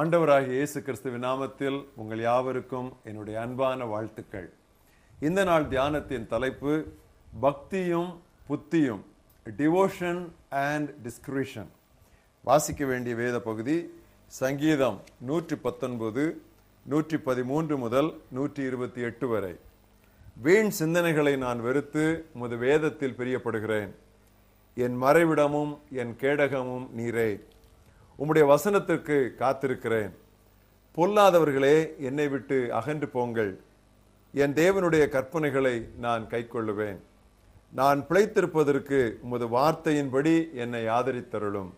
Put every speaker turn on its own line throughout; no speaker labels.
ஆண்டவராகிய இயேசு கிறிஸ்துவின் நாமத்தில் உங்கள் யாவருக்கும் என்னுடைய அன்பான வாழ்த்துக்கள். இந்த நாள் தியானத்தின் தலைப்பு பக்தியும் புத்தியும் டிவோஷன் அண்ட் டிஸ்கிரிஷன் வாசிக்க வேண்டிய வேத பகுதி சங்கீதம் நூற்றி பத்தொன்பது நூற்றி பதிமூன்று முதல் நூற்றி இருபத்தி எட்டு வரை. வீண் சிந்தனைகளை நான் வெறுத்து உமது வேதத்தில் பிரியப்படுகிறேன். என் மறைவிடமும் என் கேடகமும் நீரே. உம்முடைய வசனத்திற்கு காத்திருக்கிறேன். பொல்லாதவர்களே என்னை விட்டு அகன்று போங்கள். என் தேவனுடைய கற்பனைகளை நான் கைக்கொள்ளுவேன். நான் பிழைத்திருப்பதற்கு உமது வார்த்தையின்படி என்னை ஆதரித்தருளும்.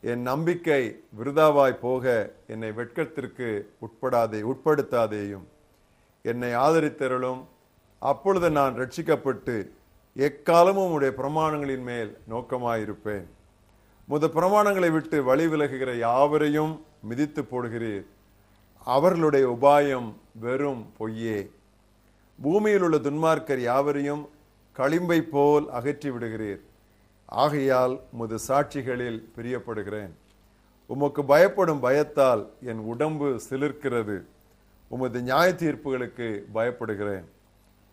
என் நம்பிக்கை விருதாவாய் போக என்னை வெட்கத்திற்கு உட்படாதே உட்படுத்தாதேயும். என்னை ஆதரித்தருளும். அப்பொழுது நான் ரட்சிக்கப்பட்டு எக்காலமும் உடைய பிரமாணங்களின் மேல் நோக்கமாயிருப்பேன். முத பிரமாணங்களை விட்டு வழி விலகுகிற யாவரையும் மிதித்து போடுகிறீர். அவர்களுடைய உபாயம் வெறும் பொய்யே. பூமியில் உள்ள துன்மார்க்கர் யாவரையும் களிம்பை போல் அகற்றி விடுகிறீர். ஆகையால் உமது சாட்சிகளில் பிரியப்படுகிறேன். உமக்கு பயப்படும் பயத்தால் என் உடம்பு சிலிர்க்கிறது. உமது நியாய தீர்ப்புகளுக்கு பயப்படுகிறேன்.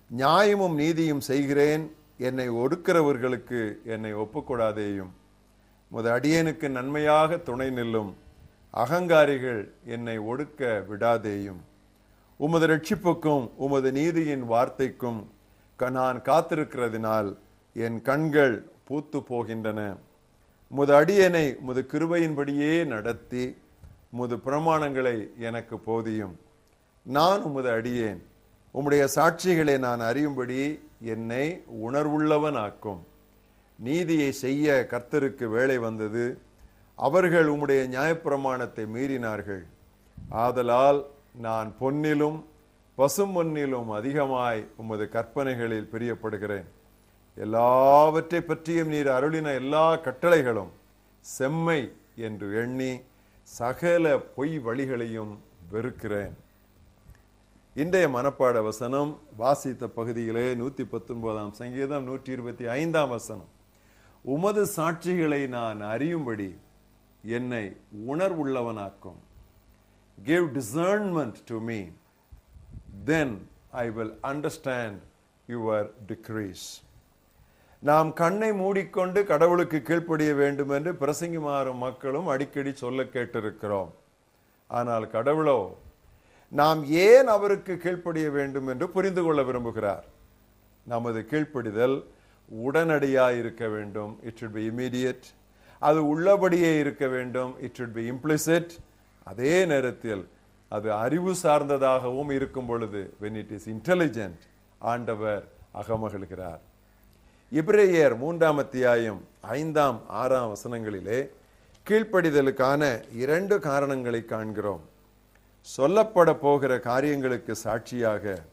நியாயமும் நீதியும் செய்கிறேன். என்னை ஒடுக்கிறவர்களுக்கு என்னை ஒப்புக்கொடாதேயும். உமது அடியனுக்கு நன்மையாக துணை நில்லும். அகங்காரிகள் என்னை ஒடுக்க விடாதேயும். உமது ரட்சிப்புக்கும் உமது நீதியின் வார்த்தைக்கும் க- நான் காத்திருக்கிறதினால் என் கண்கள் பூத்து போகின்றன. உமது அடியனை முது கிருபையின்படியே நடத்தி முது பிரமாணங்களை எனக்கு போதியும். நான் உமது அடியேன். உம்முடைய சாட்சிகளை நான் அறியும்படி என்னை உணர்வுள்ளவனாக்கும். நீதியை செய்ய கர்த்தருக்கு வேலை வந்தது. அவர்கள் உம்முடைய நியாயப்பிரமாணத்தை மீறினார்கள். ஆதலால் நான் பொன்னிலும் பசும்பொன்னிலும் அதிகமாய் உமது கற்பனைகளில் பிரியப்படுகிறேன். எல்லாவற்றை பற்றியும் நீர் அருளின எல்லா கட்டளைகளும் செம்மை என்று எண்ணி சகல பொய் வழிகளையும் வெறுக்கிறேன். இன்றைய மனப்பாட வசனம் வாசித்த பகுதியிலே நூற்றி பத்தொன்பதாம் சங்கீதம் நூற்றி இருபத்தி ஐந்தாம் வசனம். உமது சாட்சிகளை நான் அறியும்படி என்னை உணர்வுள்ளவனாக்கும். Give discernment to me then I will understand your decrees நாம் கண்ணை மூடிக்கொண்டு கடவுளுக்கு கீழ்ப்படிய வேண்டும் என்று பிரசங்கிமாறும் மக்களும் அடிக்கடி சொல்ல கேட்டிருக்கிறோம். ஆனால் கடவுளோ நாம் ஏன் அவருக்கு கீழ்ப்படிய வேண்டும் என்று புரிந்து கொள்ள விரும்புகிறார்? நமது கீழ்ப்படிதல் உடனடியாக இருக்க வேண்டும். இட் should பி இமீடியட் அது உள்ளபடியே இருக்க வேண்டும். இட் should பி இம்ப்ளிசிட் அதே நேரத்தில் அது அறிவு சார்ந்ததாகவும் இருக்கும் பொழுது வென் இட் இஸ் இன்டெலிஜென்ட் ஆண்டவர் அகமகிழ்கிறார். இப்ரேயர் மூன்றாம் அத்தியாயம் ஐந்தாம் ஆறாம் வசனங்களிலே கீழ்ப்படிதலுக்கான இரண்டு காரணங்களை காண்கிறோம். சொல்லப்பட போகிற காரியங்களுக்கு சாட்சியாக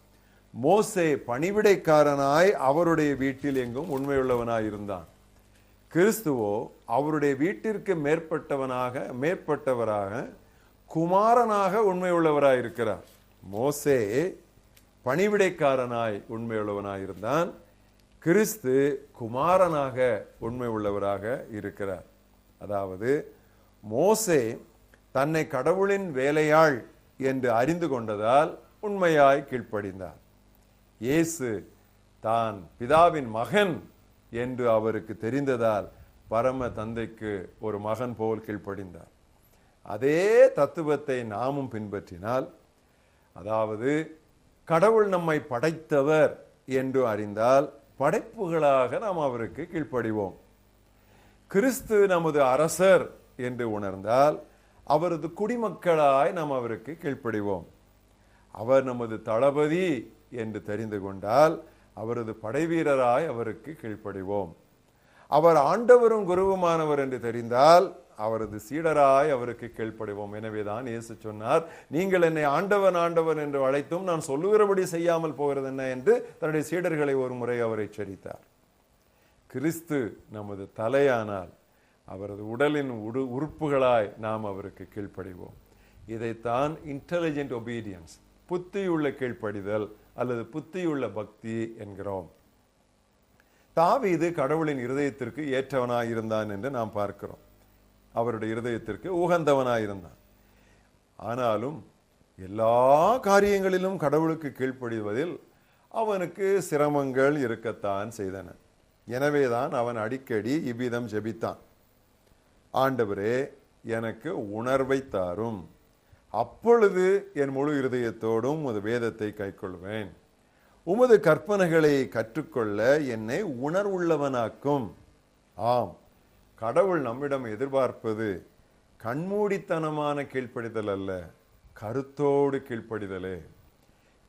மோசே பணிவிடைக்காரனாய் அவருடைய வீட்டில் எங்கும் உண்மையுள்ளவனாய் இருந்தான். கிறிஸ்துவோ அவருடைய வீட்டிற்கு மேற்பட்டவனாக மேற்பட்டவராக குமாரனாக உண்மையுள்ளவராய் இருக்கிறார். மோசே பணிவிடைக்காரனாய் உண்மையுள்ளவனாய் இருந்தான். கிறிஸ்து குமாரனாக உண்மை உள்ளவராக இருக்கிறார். அதாவது மோசே தன்னை கடவுளின் வேலையாள் என்று அறிந்து கொண்டதால் உண்மையாய் கீழ்ப்படிந்தார். இயேசு தான் பிதாவின் மகன் என்று அவருக்கு தெரிந்ததால் பரம தந்தைக்கு ஒரு மகன் போல் கீழ்ப்படிந்தார். அதே தத்துவத்தை நாமும் பின்பற்றினால் அதாவது கடவுள் நம்மை படைத்தவர் என்று அறிந்தால் படைப்புகளாக நாம் அவருக்கு கீழ்ப்படிவோம். கிறிஸ்து நமது அரசர் என்று உணர்ந்தால் அவரது குடிமக்களாய் நாம் அவருக்கு கீழ்ப்படிவோம். அவர் நமது தளபதி என்று தெரிந்து கொண்டால் அவரது படைவீரராய் அவருக்கு கீழ்ப்படிவோம். அவர் ஆண்டவரும் குருவுமானவர் என்று தெரிந்தால் அவரது சீடராய் அவருக்கு கீழ்ப்படிவோம். எனவேதான் இயேசு சொன்னார் நீங்கள் என்னை ஆண்டவன் ஆண்டவன் என்று அழைத்தும் நான் சொல்லுகிறபடி செய்யாமல் போகிறது என்ன? என்று தன்னுடைய சீடர்களை ஒரு முறை அவர் எச்சரித்தார். கிறிஸ்து நமது தலையானால் அவரது உடலின் உடு உறுப்புகளாய் நாம் அவருக்கு கீழ்ப்படிவோம். இதைத்தான் இன்டெலிஜென்ட் ஒபீடியன்ஸ் புத்தியுள்ள கீழ்ப்படிதல் அல்லது புத்தியுள்ள பக்தி என்கிறோம். தாவீது கடவுளின் இருதயத்திற்கு ஏற்றவனாக இருந்தான் என்று நாம் பார்க்கிறோம். அவருடைய இருதயத்திற்கு உகந்தவனாக இருந்தான் ஆனாலும் எல்லா காரியங்களிலும் கடவுளுக்கு கீழ்ப்படிவதில் அவனுக்கு சிரமங்கள் இருக்கத்தான் செய்தன. எனவேதான் அவன் அடிக்கடி இவ்விதம் ஜெபித்தான். ஆண்டவரே எனக்கு உணர்வை தாரும். அப்பொழுது என் முழு இருதயத்தோடும் உமது வேதத்தை கைக்கொள்வேன். உமது கற்பனைகளை கற்றுக்கொள்ள என்னை உணர்வுள்ளவனாக்கும். ஆம் கடவுள் நம்மிடம் எதிர்பார்ப்பது கண்மூடித்தனமான கீழ்ப்படிதல் அல்ல கருத்தோடு கீழ்ப்படிதலே.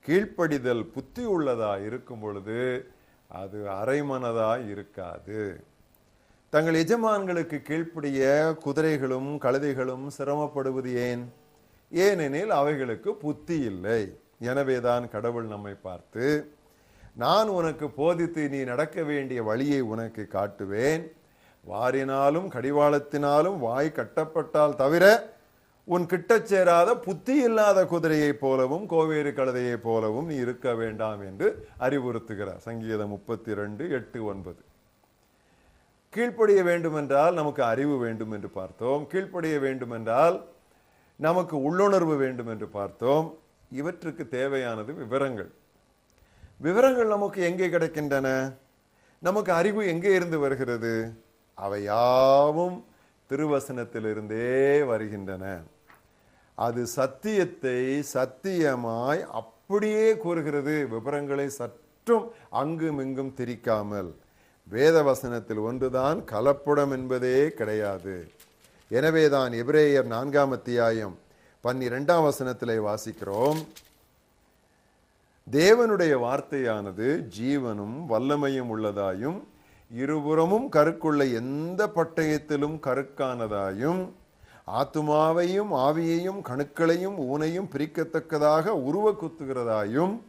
கீழ்ப்படிதல் புத்தி உள்ளதா இருக்கும் பொழுது அது அரைமனதா இருக்காது. தங்கள் எஜமான்களுக்கு கீழ்ப்படிய குதிரைகளும் கழுதைகளும் சிரமப்படுவது ஏன்? ஏனெனில் அவைகளுக்கு புத்தி இல்லை. எனவேதான் கடவுள் நம்மை பார்த்து நான் உனக்கு போதித்து நீ நடக்க வேண்டிய வழியை உனக்கு காட்டுவேன். வாரினாலும் கடிவாளத்தினாலும் வாய் கட்டப்பட்டால் தவிர உன் கிட்டச் சேராத புத்தி இல்லாத குதிரையைப் போலவும் கோவேறு கழுதையைப் போலவும் நீ இருக்க வேண்டாம் என்று அறிவுறுத்துகிறார் சங்கீதம் முப்பத்தி ரெண்டு எட்டு ஒன்பது. கீழ்ப்படிய வேண்டுமென்றால் நமக்கு அறிவு வேண்டும் என்று பார்த்தோம். கீழ்ப்படிய வேண்டுமென்றால் நமக்கு உள்ளுணர்வு வேண்டும் என்று பார்த்தோம். இவற்றுக்கு தேவையானது விவரங்கள். விவரங்கள் நமக்கு எங்கே கிடைக்கின்றன? நமக்கு அறிவு எங்கே இருந்து வருகிறது? அவை யாவும் திருவசனத்திலிருந்தே வருகின்றன. அது சத்தியத்தை சத்தியமாய் அப்படியே கூறுகிறது. விவரங்களை சற்றும் அங்கும் இங்கும் திரிக்காமல். வேத வசனத்தில் ஒன்றுதான் கலப்புடம் என்பதே கிடையாது. எனவேதான் எபிரேயர் நான்காம் அத்தியாயம் பன்னிரெண்டாம் வசனத்திலே வாசிக்கிறோம். தேவனுடைய வார்த்தையானது ஜீவனும் வல்லமையும் உள்ளதாயும் இருபுறமும் கருக்குள்ள எந்த பட்டயத்திலும் கருக்கானதாயும் ஆத்துமாவையும் ஆவியையும் கணுக்களையும் ஊனையும் பிரிக்கத்தக்கதாக உருவ குத்துகிறதாயும்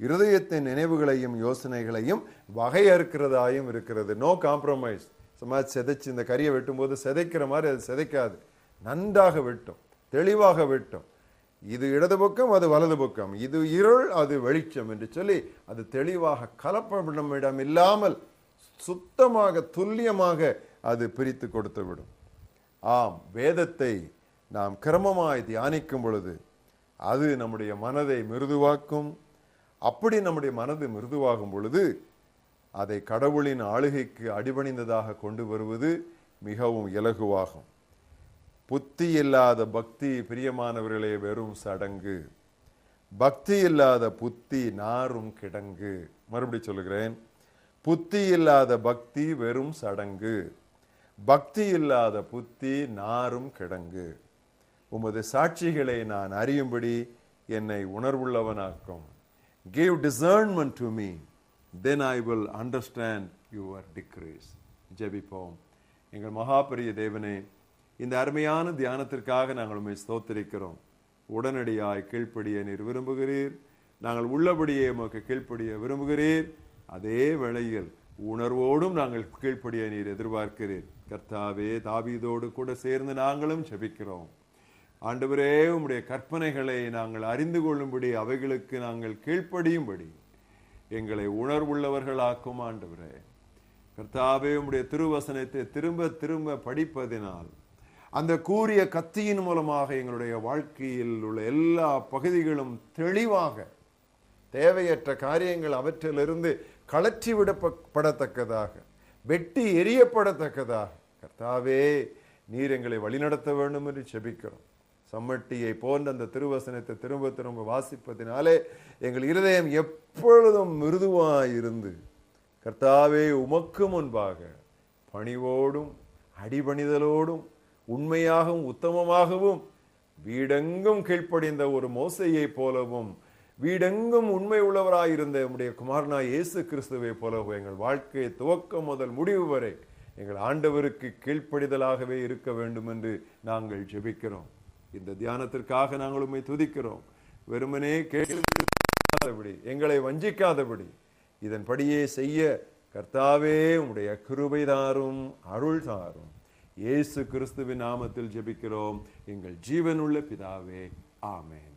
இருதயத்தின் நினைவுகளையும் யோசனைகளையும் வகையறுக்கிறதாயும் இருக்கிறது. நோ காம்ப்ரமைஸ் சும்மா செதைச்சு இந்த கறியை வெட்டும்போது செதைக்கிற மாதிரி அது செதைக்காது. நன்றாக வெட்டும் தெளிவாக வெட்டும். இது இடது பக்கம் அது வலது பக்கம். இது இருள் அது வெளிச்சம் என்று சொல்லி அது தெளிவாக கலப்படம் இல்லாமல் சுத்தமாக துல்லியமாக அது பிரித்து கொடுத்து விடும். ஆம் வேதத்தை நாம் கிரமமாய் தியானிக்கும் பொழுது அது நம்முடைய மனதை மிருதுவாக்கும். அப்படி நம்முடைய மனது மிருதுவாகும் பொழுது அதை கடவுளின் ஆளுகைக்கு அடிபணிந்ததாக கொண்டு வருவது மிகவும் இலகுவாகும். புத்தி இல்லாத பக்தி பிரியமானவர்களே வெறும் சடங்கு. பக்தி இல்லாத புத்தி நாரும் கிடங்கு. மறுபடி சொல்லுகிறேன். புத்தி இல்லாத பக்தி வெறும் சடங்கு. பக்தி இல்லாத புத்தி நாரும் கிடங்கு. உமது சாட்சிகளை நான் அறியும்படி என்னை உணர்வுள்ளவனாக்கும். Give discernment to me then I will understand your decrees ஜெபிப்போம். எங்கள் மகாபரிய தேவனே இந்த அருமையான தியானத்திற்காக நாங்கள் உண்மை ஸ்தோத்திரிக்கிறோம். உடனடியாய் கீழ்ப்படிய நீர் விரும்புகிறீர். நாங்கள் உள்ளபடியே உமக்கு கீழ்ப்படிய விரும்புகிறீர். அதே வேளையில் உணர்வோடும் நாங்கள் கீழ்ப்படிய நீர் எதிர்பார்க்கிறீர். கர்த்தாவே தாவீதோடு கூட சேர்ந்து நாங்களும் ஜெபிக்கிறோம். ஆண்டவரே உம்முடைய கற்பனைகளை நாங்கள் அறிந்து கொள்ளும்படி அவைகளுக்கு நாங்கள் கீழ்ப்படியும்படி. எங்களை உணர்வுள்ளவர்களாக்கும் ஆண்டவரே. கர்த்தாவே உம்முடைய திருவசனத்தை திரும்ப திரும்ப படிப்பதினால் அந்த கூறிய கத்தியின் மூலமாக எங்களுடைய வாழ்க்கையில் உள்ள எல்லா பகுதிகளும் தெளிவாக தேவையற்ற காரியங்கள் அவற்றிலிருந்து கலற்றி விடப்படத்தக்கதாக வெட்டி எரியப்படத்தக்கதாக கர்த்தாவே நீர் எங்களை வழிநடத்த வேண்டும் என்று செபிக்கிறோம். சம்மட்டியை போன்ற அந்த திருவசனத்தை திரும்ப திரும்ப வாசிப்பதினாலே எங்கள் இருதயம் எப்பொழுதும் மிருதுவாயிருந்து கர்த்தாவே உமக்கு முன்பாக பணிவோடும் அடிபணிதலோடும் உண்மையாகவும் உத்தமமாகவும் வீடெங்கும் கீழ்ப்படிந்த ஒரு மோசையை போலவும் வீடெங்கும் உண்மை உள்ளவராயிருந்த நம்முடைய குமாரனா இயேசு கிறிஸ்துவை போலவும் எங்கள் வாழ்க்கையை துவக்கம் முதல் முடிவு வரை எங்கள் ஆண்டவருக்கு கீழ்ப்படிதலாகவே இருக்க வேண்டும் என்று நாங்கள் ஜெபிக்கிறோம். இந்த தியானத்திற்காக நாங்கள் உண்மை துதிக்கிறோம். வெறுமனே கேட்காதபடி எங்களை வஞ்சிக்காதபடி இதன்படியே செய்ய கர்த்தாவே உடைய கிருபை தாரும் அருள் தாரும். இயேசு கிறிஸ்துவின் நாமத்தில் ஜெபிக்கிறோம். எங்கள் ஜீவனுள்ள பிதாவே ஆமேன்.